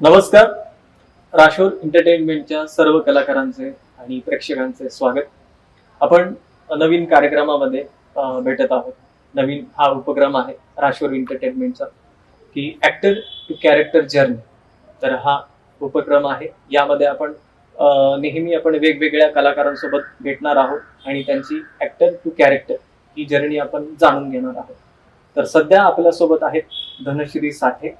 नमस्कार. राशोर एंटरटेनमेंटच्या सर्व कलाकारांचे आणि प्रेक्षकांचे स्वागत. आपण नवीन कार्यक्रमामध्ये भेटत आहोत. नवीन हा उपक्रम आहे राशोर एंटरटेनमेंटचा की ऍक्टर टू कॅरेक्टर जर्नी. तर हा उपक्रम आहे. यामध्ये आपण नेहमी आपण वेगवेगळ्या कलाकारांसोबत भेटणार आहोत आणि त्यांची ऍक्टर टू कॅरेक्टर ही जर्नी आपण जाणून घेणार आहोत. तर सध्या आपल्यासोबत आहेत धनश्री साठे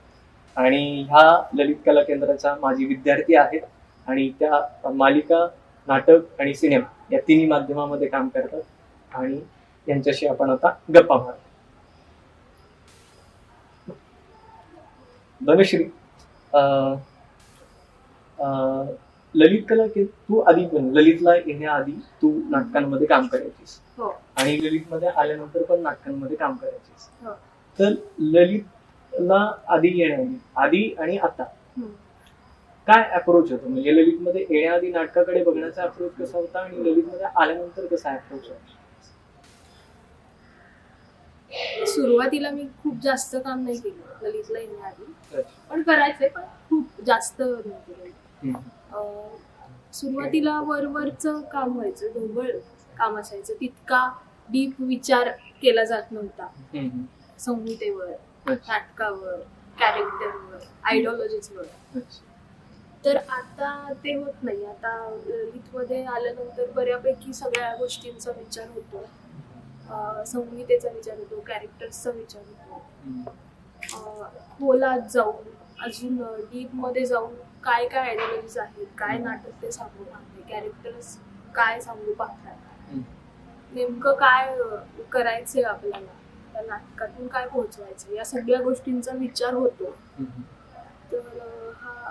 आणि ह्या ललित कला केंद्राच्या माजी विद्यार्थी आहेत आणि त्या मालिका नाटक आणि सिनेमा या तिन्ही माध्यमामध्ये काम करतात आणि यांच्याशी आपण आता गप्पा मारू धनश्री अं, अं, ललित कला के तू आधी पण ललितला येण्याआधी तू नाटकांमध्ये काम करायचीस हो. आणि ललितमध्ये आल्यानंतर पण नाटकांमध्ये काम करायचीस हो. तर ललितला आधी येण्याआधी आधी आणि आता. काय अप्रोच होतो? म्हणजे ललितमध्ये येण्याआधी नाटकाकडे बघण्याचा अप्रोच कसा होता आणि ललितमध्ये आल्यानंतर कसा अप्रोच होता? सुरुवातीला मी खूप जास्त काम नाही केलं ललितला येण्याआधी. पण करायचे पण खूप जास्त सुरुवातीला वरवरचं काम व्हायचं ढोबळ काम असायचं. तितका डीप विचार केला जात नव्हता. संहितेवर. नाटकावर कॅरेक्टरवर आयडिओलॉजीजवर. तर आता ते होत नाही. आता ललितमध्ये आल्यानंतर बऱ्यापैकी सगळ्या गोष्टींचा विचार होतो. संहितेचा विचार होतो कॅरेक्टर्सचा विचार होतो. खोलात जाऊन अजून डीपमध्ये जाऊन काय काय आयडिओलॉजीज आहेत काय नाटक ते सांगू पाहते कॅरेक्टर्स काय सांगू पाहतात. नेमकं काय करायचंय आपल्याला? त्या नाटकातून काय पोहोचवायचं? या सगळ्या गोष्टींचा विचार होतो. तर हा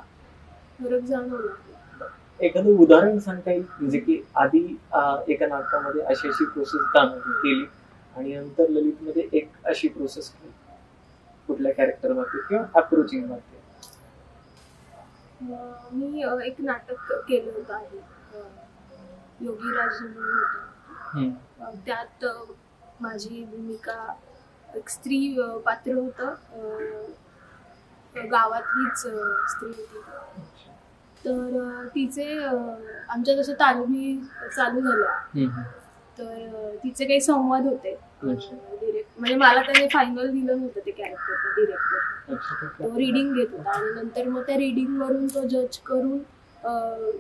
फरक जाणवला. एखादं उदाहरण सांगता येईल? म्हणजे की आधी एका नाटकामध्ये अशी अशी प्रोसेस केली आणि नंतर ललितमध्ये एक अशी प्रोसेस केली. कुठल्या कॅरेक्टर बाबतीत किंवा अप्रोचिंग बाबतीत मी एक नाटक केलं होतं आधी. योगीराज म्हणून होतं. त्यात माझी भूमिका एक स्त्री पात्र होतं गावातलीच स्त्री होती तर तिचे आमच्या जसं तालमी चालू झाल्या हम्म. तर तिचे काही संवाद होते. डिरेक्ट म्हणजे मला त्याने फायनल दिलं नव्हतं ते कॅरेक्टर डिरेक्टर. तो रिडिंग घेत होता आणि नंतर मग त्या रिडिंग वरून तो जज करून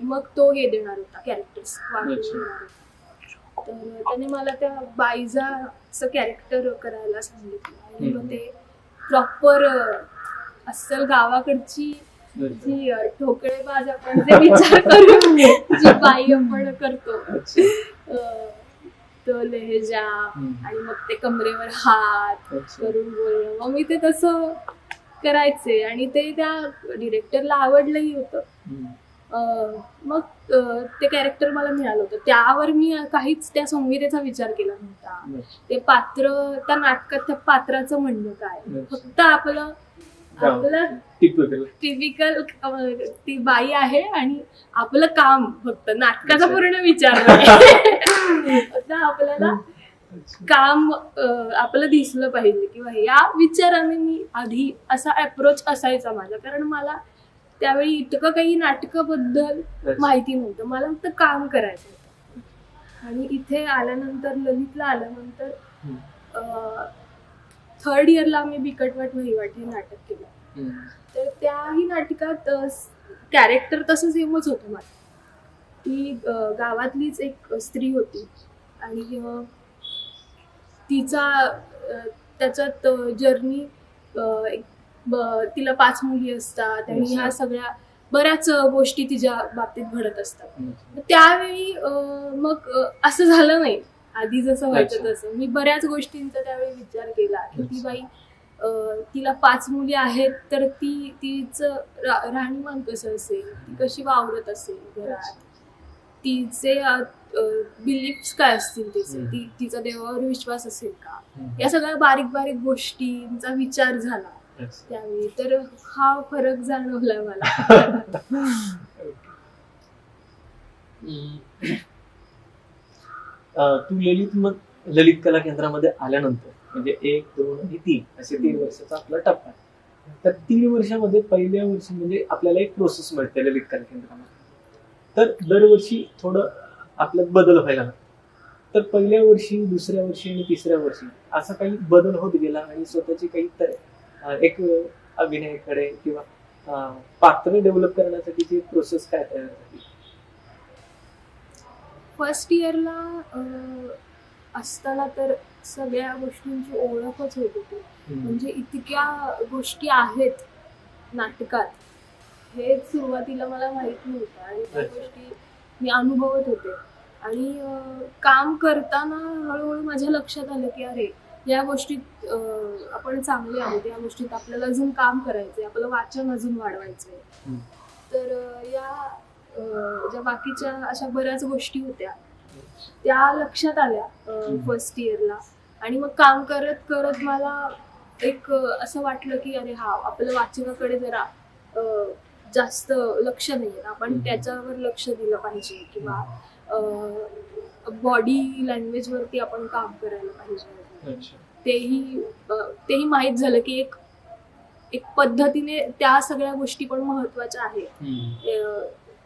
मग तो हे देणार होता कॅरेक्टर्स अच्छा. देणार होता तर त्याने मला त्या बायजाचं कॅरेक्टर करायला सांगितलं आणि मग. ते प्रॉपर अस्सल गावाकडची. जी ठोकळेबाज आपण जे विचार करून जी बाई आपण करतो तो लेहजा. आणि मग ते कमरेवर हात. करून बोलणं मग मी ते तसं करायचे आणि ते त्या डिरेक्टरला आवडलंही होतं मग ते कॅरेक्टर मला मिळालं होतं त्यावर मी काहीच त्या संहितेचा विचार केला नव्हता. ते पात्र त्या नाटकात त्या पात्राचं म्हणणं काय. फक्त आपलं आपलं. टिपिकल ती बाई आहे आणि आपलं काम फक्त नाटकाचा. पूर्ण विचार आपल्याला. काम आपलं दिसलं पाहिजे किंवा या विचाराने मी आधी असा अप्रोच असायचा माझा कारण मला त्यावेळी इतकं काही नाटकाबद्दल माहिती नव्हतं. मला फक्त काम करायचं होतं. आणि इथे आल्यानंतर ललितला आल्यानंतर. थर्ड इयरला आम्ही बिकटवाट वहिवाट हे नाटक केलं. तर त्याही नाटकात कॅरेक्टर तसं सेमच होतं माझं ती गावातलीच एक स्त्री होती. आणि तिचा त्याच्यात जर्नी तिला पाच मुली असतात आणि ह्या सगळ्या बऱ्याच गोष्टी तिच्या बाबतीत घडत असतात त्यावेळी मग असं झालं नाही आधी जसं व्हायचं. तसं मी बऱ्याच गोष्टींचा त्यावेळी विचार केला की ती. बाई तिला पाच मुली आहेत तर ती तिचं राहणीमान कसं असेल ती कशी वावरत असेल घरात तिचे बिलीफ्स काय असतील तिचे. ती तिचा देवावर विश्वास असेल का. या सगळ्या बारीक बारीक गोष्टींचा विचार झाला. त्यावेळी. तर हा फरक जाणवला मला. तू ललित मग ललित कला केंद्रामध्ये आल्यानंतर म्हणजे एक दोन आणि तीन असे तीन वर्षाचा आपला टप्पा आहे. तर तीन वर्षामध्ये पहिल्या वर्षी म्हणजे आपल्याला एक प्रोसेस मिळते ललित कला केंद्रामध्ये. तर दरवर्षी थोडं आपल्यात बदल व्हायला लागतो. तर पहिल्या वर्षी दुसऱ्या वर्षी आणि तिसऱ्या वर्षी असा काही बदल होत गेला आणि स्वतःची काही तर एक अभिनयाकडे किंवा पात्र डेव्हलप करण्यासाठीची प्रोसेस काय तयार झाली फर्स्ट इयरला असताना तर सगळ्या गोष्टींची ओळखच होत होती. म्हणजे इतक्या गोष्टी आहेत नाटकात. हे सुरुवातीला मला माहीत नव्हतं आणि त्या. गोष्टी मी अनुभवत होते. आणि काम करताना हळूहळू माझ्या लक्षात आलं की अरे या गोष्टीत आपण चांगले आहोत या गोष्टीत आपल्याला अजून काम करायचंय आपलं वाचन अजून वाढवायचंय. तर या ज्या बाकीच्या अशा बऱ्याच गोष्टी होत्या त्या लक्षात आल्या. फर्स्ट इयरला आणि मग काम करत करत मला एक असं वाटलं की अरे हा आपलं वाचनाकडे जरा जास्त लक्ष नाही आपण. त्याच्यावर लक्ष दिलं पाहिजे किंवा बॉडी लँग्वेज वरती आपण काम करायला पाहिजे तेही तेही माहीत झालं की एक एक पद्धतीने त्या सगळ्या गोष्टी पण महत्त्वाच्या आहेत.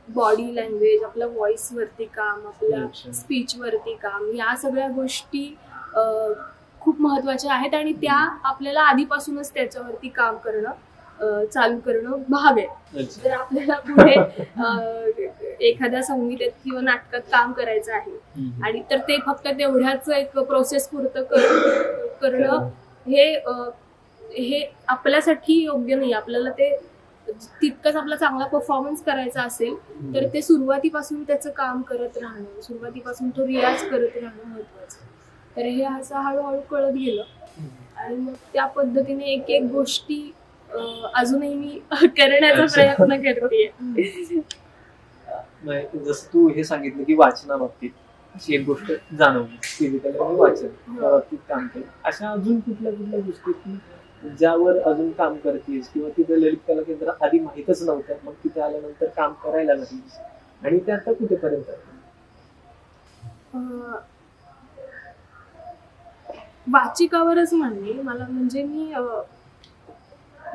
बॉडी लँग्वेज आपल्या व्हॉइस वरती काम आपल्या. स्पीच वरती काम या सगळ्या गोष्टी खूप महत्त्वाच्या आहेत आणि त्या आपल्याला आधीपासूनच त्याच्यावरती काम करणं चालू करणं भाग आहे. जर आपल्याला पुढे एखाद्या संगीतात किंवा नाटकात काम करायचं आहे. आणि तर ते फक्त तेवढ्याच एक प्रोसेस पुरतं कर- करणं हे हे आपल्यासाठी योग्य नाही. आपल्याला ते तितकंच आपला चांगला परफॉर्मन्स करायचा असेल तर ते सुरुवातीपासून त्याचं काम करत राहणं सुरुवातीपासून तो रियाज करत राहणं महत्वाचं तर हे असं हळूहळू कळत गेलं. आणि मग त्या पद्धतीने एक एक गोष्टी अजूनही मी करण्याचा. प्रयत्न करते नाही, जसं तू हे सांगितलं की वाचनाबाबतीत अशी एक गोष्ट जाणवली फिजिकल आणि वाचन. त्या बाबतीत काम केलं अशा अजून कुठल्या कुठल्या गोष्टी की ज्यावर अजून काम करतेस किंवा तिथे ललित कला केंद्र आधी माहीतच नव्हतं मग तिथे आल्यानंतर काम करायला लागलीस आणि ते आता कुठेपर्यंत वाचिकावरच म्हणणे मला म्हणजे मी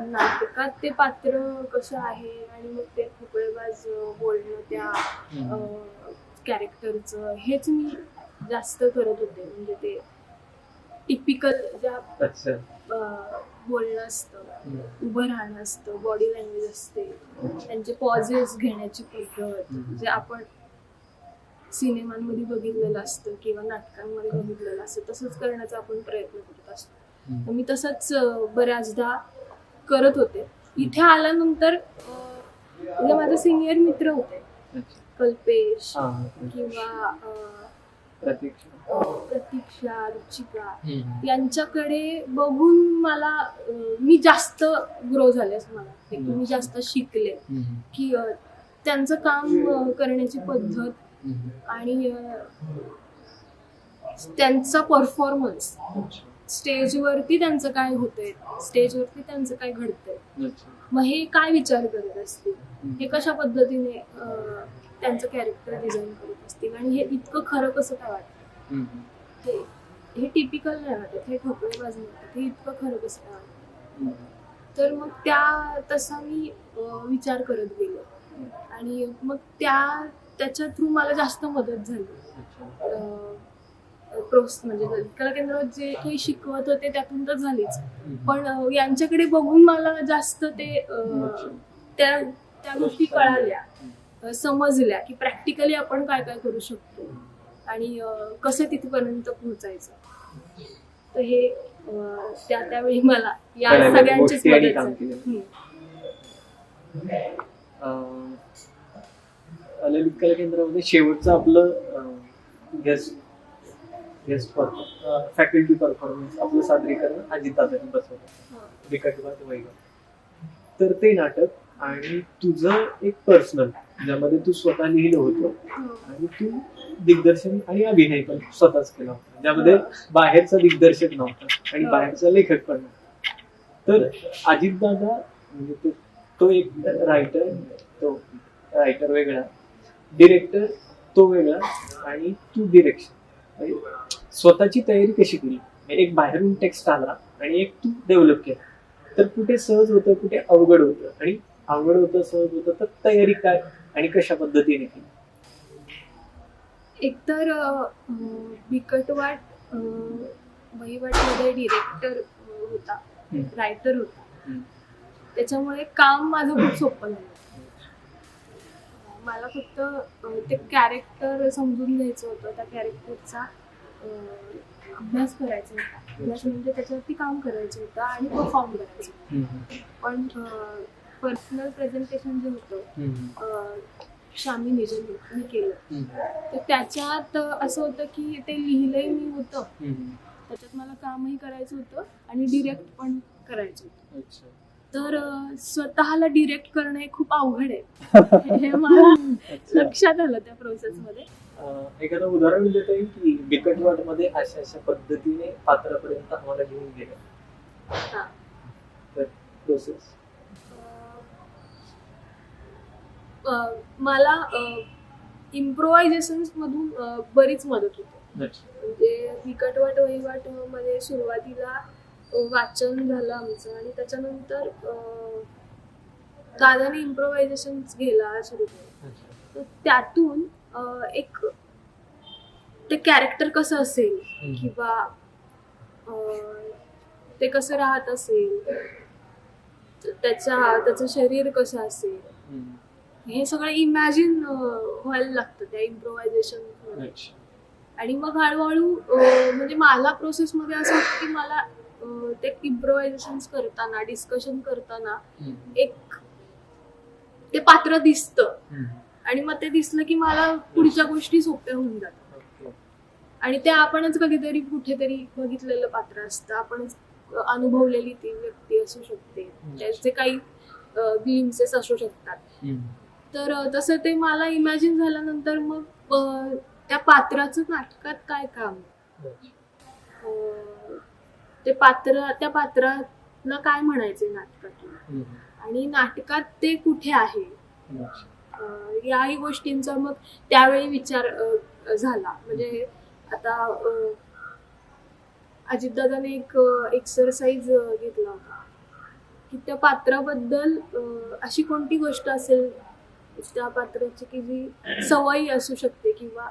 नाटकात ते पात्र कसं आहे आणि मग ते फुकळेबाज बोलणं त्या कॅरेक्टरचं हेच मी जास्त करत होते. म्हणजे ते टिपिकल ज्या बोलणं असतं. उभं राहणं असतं बॉडी लँग्वेज असते त्यांचे पॉझेस घेण्याची पद्धत. जे आपण सिनेमांमध्ये बघितलेलं असतं किंवा नाटकांमध्ये बघितलेलं असतं तसंच करण्याचा आपण प्रयत्न करत असतो. मी तसंच बऱ्याचदा करत होते इथे आल्यानंतर अं, जे माझे सिनियर मित्र होते. कल्पेश किंवा प्रतीक्षा रुचिका. यांच्याकडे बघून मला मी जास्त ग्रो झाले असं मला वाटते की हम्म. मी जास्त शिकले. की त्यांचं काम करण्याची पद्धत. आणि त्यांचा परफॉर्मन्स. स्टेजवरती त्यांचं काय होतंय? स्टेजवरती त्यांचं काय घडतंय. मग हे काय विचार करत असतील. हे कशा पद्धतीने त्यांचं कॅरेक्टर डिझाईन करत असतील? आणि हे इतकं खरं कसं काय वाटतं हम्म. हे टिपिकल नाही वाटत. हे ठोकळेबाज वाटत. हे इतकं खरं कसं काय वाटतं. तर मग त्या तसा मी विचार करत गेलो. आणि मग त्या त्याच्या थ्रू मला जास्त मदत झाली. प्रोस म्हणजे कला केंद्रात जे काही शिकवत होते त्यातून तर झालीच. पण यांच्याकडे बघून मला जास्त ते त्या त्या गोष्टी कळाल्या. समजल्या की प्रॅक्टिकली आपण काय काय करू शकतो आणि कसं तिथपर्यंत पोहोचायचं. तर हे त्या त्यावेळी मला या कळाल्या. सगळ्यांचीच मदत केंद्रामध्ये शेवटचं आपलं गेस्ट फॅकल्टी परफॉर्मन्स आपलं सादरीकरण अजित दादांनी बसवलं. विकटवाद वैगळ तर ते नाटक आणि तुझं एक पर्सनल ज्यामध्ये तू स्वतः लिहिलं होतं. आणि तू दिग्दर्शन आणि अभिनय पण स्वतःच केला होता. ज्यामध्ये बाहेरचा दिग्दर्शक नव्हता आणि. बाहेरचा लेखक पण नव्हता. तर अजितदादा म्हणजे तो तो एक रायटर तो रायटर वेगळा. डिरेक्टर तो वेगळा आणि तू डिरेक्शन स्वतःची तयारी कशी केली? म्हणजे एक बाहेरून टेक्स्ट आला आणि एक तू डेव्हलप केला. तर कुठे सहज होतं कुठे अवघड होतं? आणि अवघड होतं सहज होतं तर तयारी काय आणि कशा पद्धतीने केली? एकतर बिकटवाट वहिवाटमध्ये डिरेक्टर होता. रायटर होता. त्याच्यामुळे काम माझं खूप सोपं झालं. मला फक्त ते कॅरेक्टर समजून घ्यायचं होतं त्या कॅरेक्टरचा अभ्यास करायचा होता. अभ्यास म्हणजे त्याच्यावरती काम करायचं होतं आणि परफॉर्म करायचं होतं. पण पर्सनल प्रेझेंटेशन जे होतं शामी निजन मी केलं. तर त्याच्यात असं होतं की ते लिहिलंही मी होतं. त्याच्यात मला कामही करायचं होतं आणि डिरेक्ट पण करायचं होतं. तर स्वतःला डिरेक्ट करणं हे खूप अवघड आहे. हे मला. लक्षात आलं त्या प्रोसेसमध्ये अं, एखादं उदाहरण देता येईल की बिकटवाटमध्ये अशा अशा पद्धतीने पात्रापर्यंत आम्हाला घेऊन गेलं? हा. तर प्रोसेस अं, मला इम्प्रोव्हायझेशन मधून बरीच मदत होते. म्हणजे विकटवाट वहिवाटमध्ये सुरुवातीला वाचन झालं आमचं आणि त्याच्यानंतर अं, दादाने इम्प्रोव्हायझेशन घ्यायला सुरू केलं. त्यातून एक ते कॅरेक्टर कसं असेल किंवा ते कसं राहत असेल त्याच्या त्याचं शरीर कसं असेल हे सगळं इमॅजिन व्हायला लागतं त्या इम्प्रोव्हायझेशन आणि मग हळूहळू म्हणजे मला प्रोसेसमध्ये असं होतं की मला ते इम्प्रोव्हायझेशन करताना डिस्कशन करताना एक ते पात्र दिसतं. आणि मग ते दिसलं की मला पुढच्या गोष्टी सोप्या होऊन जातात. आणि ते आपणच कधीतरी कुठेतरी बघितलेलं पात्र असतं. आपणच अनुभवलेली ती व्यक्ती असू शकते. त्याचे काही ग्लिम्सेस असू शकतात. तर तसं ते मला इमॅजिन झाल्यानंतर मग त्या पात्राचं नाटकात काय काम? अ, ते पात्र त्या पात्राला काय म्हणायचे नाटकातून? आणि नाटकात ते कुठे आहे? याही गोष्टींचा मग त्यावेळी विचार झाला. म्हणजे आता अजितदादाने एक एक्सरसाइज घेतला होता. की त्या पात्राबद्दल अशी कोणती गोष्ट असेल? त्या पात्राची की जी सवयी असू शकते किंवा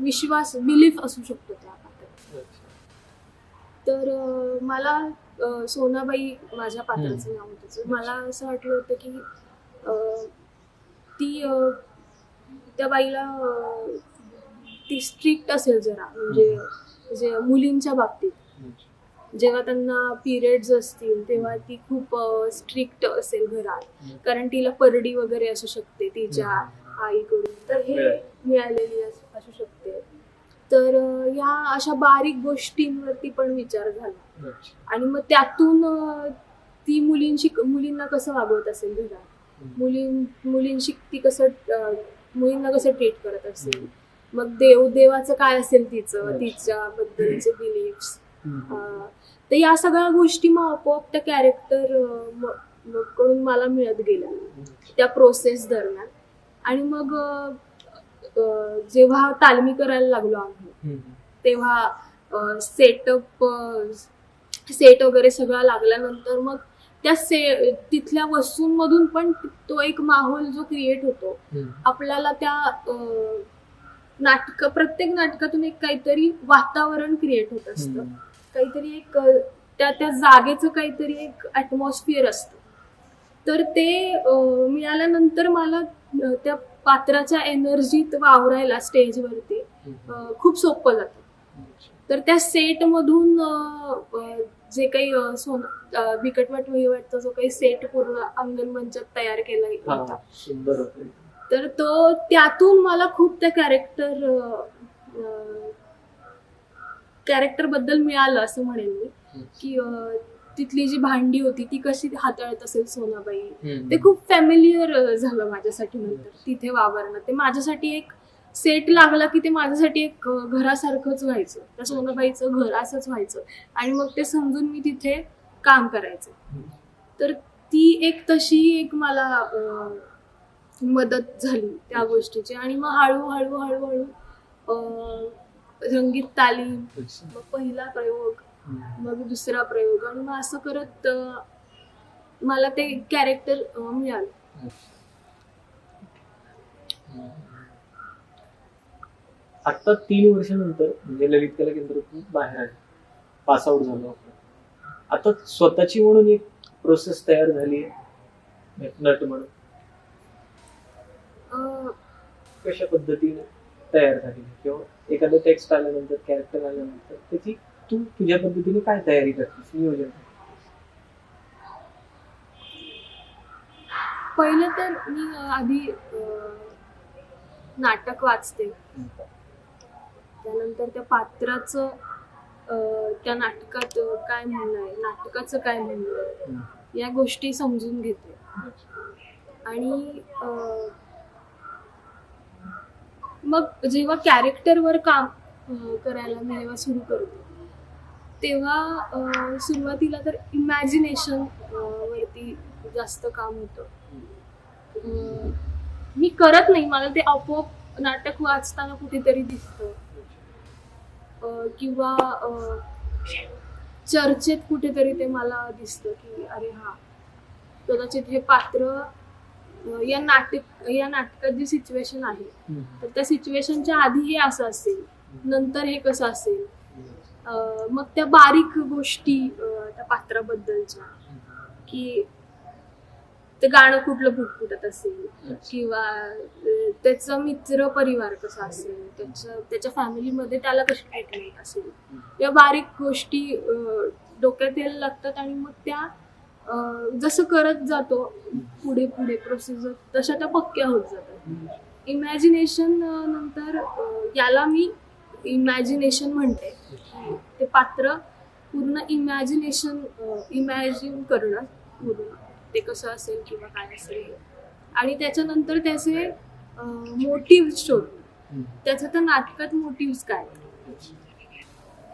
विश्वास बिलीफ असू शकतो त्या पात्रात. तर मला सोनाबाई माझ्या पात्राचं नाव होतं. मला असं वाटलं होतं की ती त्या बाईला ती स्ट्रिक्ट असेल जरा. म्हणजे जे मुलींच्या बाबतीत. जेव्हा त्यांना पिरियड्स असतील तेव्हा ती खूप स्ट्रिक्ट असेल घरात. कारण तिला परडी वगैरे असू शकते तिच्या आईकडून. तर हे मिळाली. मिळालेली असू शकते. तर ह्या अशा बारीक गोष्टींवरती पण विचार झाला. आणि मग त्यातून ती मुलींशी मुलींना कसं वागवत असेल घरात? मुलीं मुलींशी ती कसं मुलींना कसं ट्रीट करत असेल? मग देव देवाचं काय असेल तिचं. तिच्याबद्दलचे बिलीफ्स तर या सगळ्या गोष्टी मग आपोआप त्या कॅरेक्टरकडून मला मिळत गेल्या. त्या प्रोसेस दरम्यान. आणि मग जेव्हा तालमी करायला लागलो आम्ही तेव्हा सेटअप सेट वगैरे सगळा लागल्यानंतर मग त्या से तिथल्या वस्तूंमधून पण तो एक माहोल जो क्रिएट होतो आपल्याला त्या नाटक प्रत्येक नाटकातून एक काहीतरी वातावरण क्रिएट होत असतं. काहीतरी एक त्या त्या जागेचं काहीतरी एक ॲटमॉस्फिअर असतं. तर ते मिळाल्यानंतर मला त्या पात्राच्या एनर्जीत वावरायला स्टेजवरती खूप सोपं जातं. तर त्या सेटमधून अ, अ, जे काही सोन बिकटवाट वहिवाटचा जो काही सेट पूर्ण अंगण मंचात तयार केला होता. तर तो त्यातून मला खूप त्या कॅरेक्टर कॅरेक्टरबद्दल मिळालं असं म्हणेन मी. की तिथली जी भांडी होती ती कशी हाताळत असेल सोनाबाई? ते खूप फॅमिलियर झालं माझ्यासाठी नंतर. तिथे वावरणं. ते माझ्यासाठी एक सेट लागला की ते माझ्यासाठी एक घरासारखंच व्हायचं. त्या सोनाबाईचं घर असंच व्हायचं. आणि मग ते समजून मी तिथे काम करायचं. तर ती एक तशी एक मला मदत झाली त्या गोष्टीची. आणि मग हळूहळू हळूहळू रंगीत तालीम. मग पहिला प्रयोग मग दुसरा प्रयोग. आणि मग असं करत मला ते कॅरेक्टर मिळालं. आता तीन वर्षानंतर म्हणजे ललित कला केंद्रातून बाहेर आले. पास आउट झालो आता स्वतःची म्हणून एक प्रोसेस तयार झाली आहे नट म्हणून. कशा पद्धतीने तयार झाली? किंवा एखादं टेक्स्ट आल्यानंतर कॅरेक्टर आल्यानंतर त्याची तू तुझ्या पद्धतीने काय तयारी करतेस? नियोजन पहिलं तर मी अं, आधी अं, नाटक वाचते. त्यानंतर त्या पात्राचं अं, त्या नाटकात अं, काय म्हणणं आहे नाटकाचं काय म्हणणं आहे या गोष्टी समजून घेते. आणि अं, मग जेव्हा कॅरेक्टरवर काम अं, करायला मी जेव्हा सुरू करते तेव्हा सुरुवातीला तर इमॅजिनेशन वरती जास्त काम होतं. मी करत नाही. मला ते आपोआप नाटक वाचताना कुठेतरी दिसतं. किंवा चर्चेत कुठेतरी ते मला दिसतं की अरे हा कदाचित हे पात्र या नाटक या नाटकात जी सिच्युएशन आहे तर त्या सिच्युएशनच्या आधी हे असं असेल. नंतर हे कसं असेल? मग त्या बारीक गोष्टी त्या पात्राबद्दलच्या की ते गाणं कुठलं फुटफुटत असेल किंवा त्याचा मित्र परिवार कसा असेल त्याचं त्याच्या फॅमिलीमध्ये त्याला कशी ट्रीटमेंट असेल या बारीक गोष्टी डोक्यात यायला लागतात आणि मग त्या जसं करत जातो पुढे पुढे प्रोसिजर तशा त्या पक्क्या होत जातात. इमॅजिनेशन नंतर अं, याला मी इमॅजिनेशन म्हणते. ते पात्र पूर्ण इमॅजिनेशन इमॅजिन करणं पूर्ण. ते कसं असेल किंवा काय असेल. आणि त्याच्यानंतर त्याचे मोटिव्ह शोधणं. त्याचं तर नाटकात मोटिव्ह काय?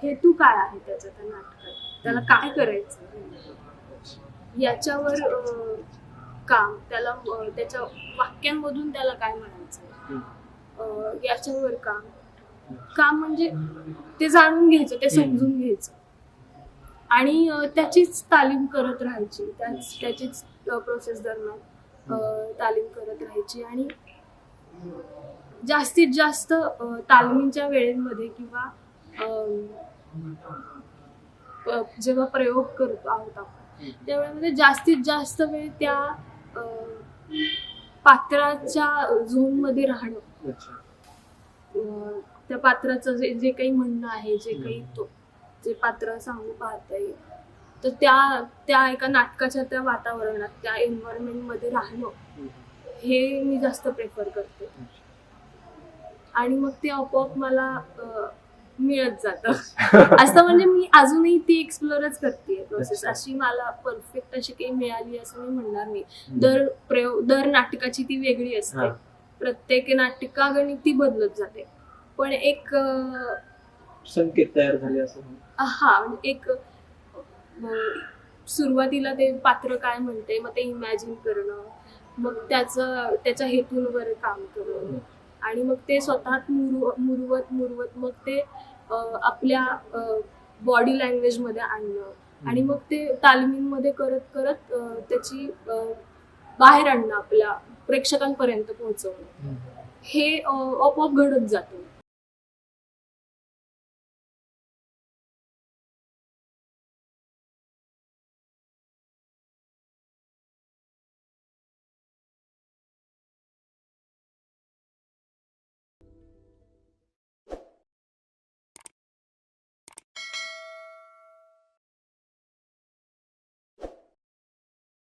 हेतू काय आहे त्याचा त्या नाटकात? त्याला काय करायचं? याच्यावर काम त्याला त्याच्या वाक्यांमधून त्याला काय म्हणायचं? याच्यावर काम. काम म्हणजे ते जाणून घ्यायचं ते समजून घ्यायचं. आणि त्याचीच तालीम करत राहायची. त्याच त्याचीच प्रोसेस दरम्यान तालीम करत राहायची. आणि जास्तीत जास्त तालमीच्या वेळेमध्ये किंवा जेव्हा प्रयोग करतो आहोत आपण त्यावेळेमध्ये जास्तीत जास्त वेळ त्या पात्राच्या झोनमध्ये राहणं. त्या पात्राचं जे जे काही म्हणणं आहे जे काही तो जे पात्र सांगू पाहतंय तर त्या त्या एका नाटकाच्या त्या वातावरणात त्या एन्व्हायरमेंटमध्ये राहणं हे मी जास्त प्रेफर करते. आणि मग ते आपोआप मला अं, मिळत जातं. असं म्हणजे मी अजूनही ती एक्सप्लोरच करते प्रोसेस. अशी मला परफेक्ट अशी काही मिळाली असं मी म्हणणार नाही. दर प्रयोग दर नाटकाची ती वेगळी असते. हा. प्रत्येक नाटकागणिक ती बदलत जाते. पण एक संकेत तयार झाले असं. हा म्हणजे एक सुरुवातीला ते पात्र काय म्हणते मग ते इमॅजिन करणं मग त्याचं त्याच्या हेतूंवर काम करणं. आणि मग ते स्वतः मुरव मुरवत मुरवत मग ते आपल्या बॉडी लँग्वेजमध्ये आणणं. आणि मग ते तालमींमध्ये करत करत अं, त्याची बाहेर आणणं आपल्या प्रेक्षकांपर्यंत पोहोचवणं. हे आपोआप घडत जातं.